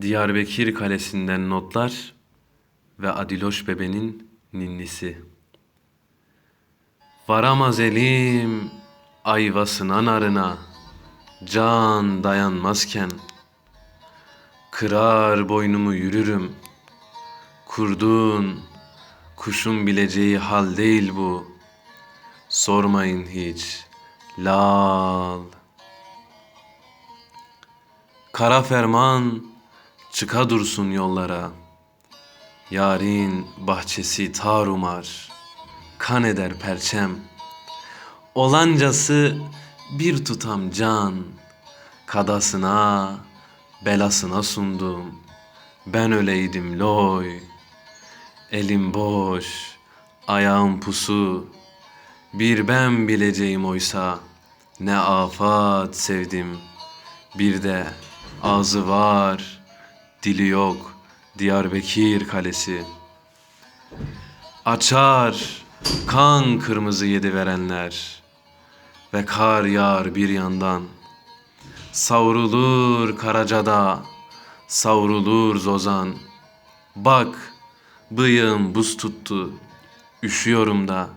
Diyarbakır Kalesi'nden notlar ve Adiloş Bebe'nin ninnisi. Varamaz elim ayvasına narına, can dayanmazken, kırar boynumu yürürüm. Kurdun, kuşun bileceği hal değil bu. Sormayın hiç, lal. Kara ferman çıka dursun yollara. Yarın bahçesi tarumar, kan eder perçem. Olancası bir tutam can, kadasına, belasına sundum. Ben öleydim loy. Elim boş, ayağım pusu. Bir ben bileceğim oysa ne afat sevdim. Bir de ağzı var, dili yok Diyarbakır kalesi. Açar kan kırmızı yedi verenler ve kar yağar bir yandan. Savrulur Karacada, savrulur Zozan. Bak bıyığım buz tuttu, üşüyorum da.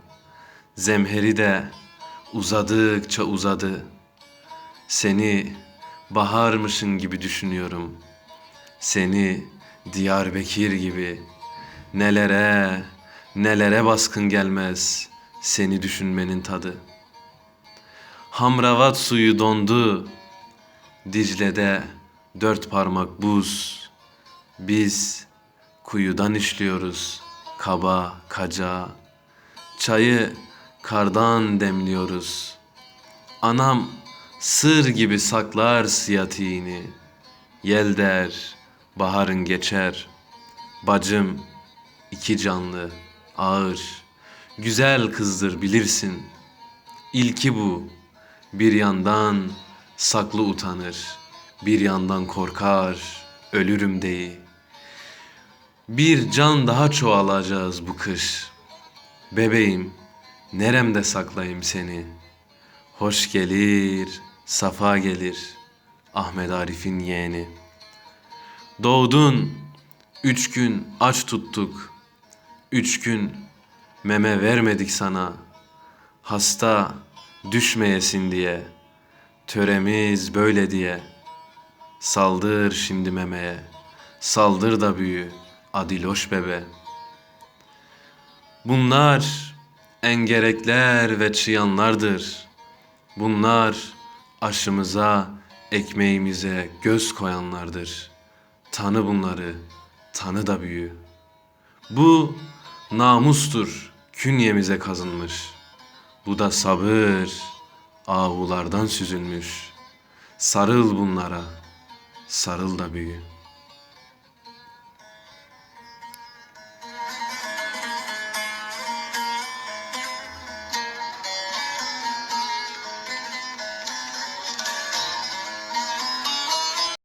Zemheri de uzadıkça uzadı. Seni baharmışın gibi düşünüyorum. Seni Diyarbakır gibi nelere nelere baskın gelmez seni düşünmenin tadı. Hamravat suyu dondu. Dicle'de dört parmak buz. Biz kuyudan işliyoruz kaba kaca. Çayı kardan demliyoruz. Anam sır gibi saklar siyatiğini. Yel der, baharın geçer. Bacım iki canlı, ağır, güzel kızdır bilirsin. İlki bu, bir yandan saklı utanır, bir yandan korkar, ölürüm deyi. Bir can daha çoğalacağız bu kış. Bebeğim, neremde saklayayım seni? Hoş gelir, safa gelir. Ahmet Arif'in yeğeni. Doğdun, üç gün aç tuttuk. Üç gün meme vermedik sana. Hasta düşmeyesin diye. Töremiz böyle diye. Saldır şimdi memeye. Saldır da büyü. Adiloş bebe. Bunlar engerekler ve çıyanlardır. Bunlar aşımıza, ekmeğimize göz koyanlardır. Tanı bunları, tanı da büyü. Bu namustur, künyemize kazınmış. Bu da sabır, avulardan süzülmüş. Sarıl bunlara, sarıl da büyü.''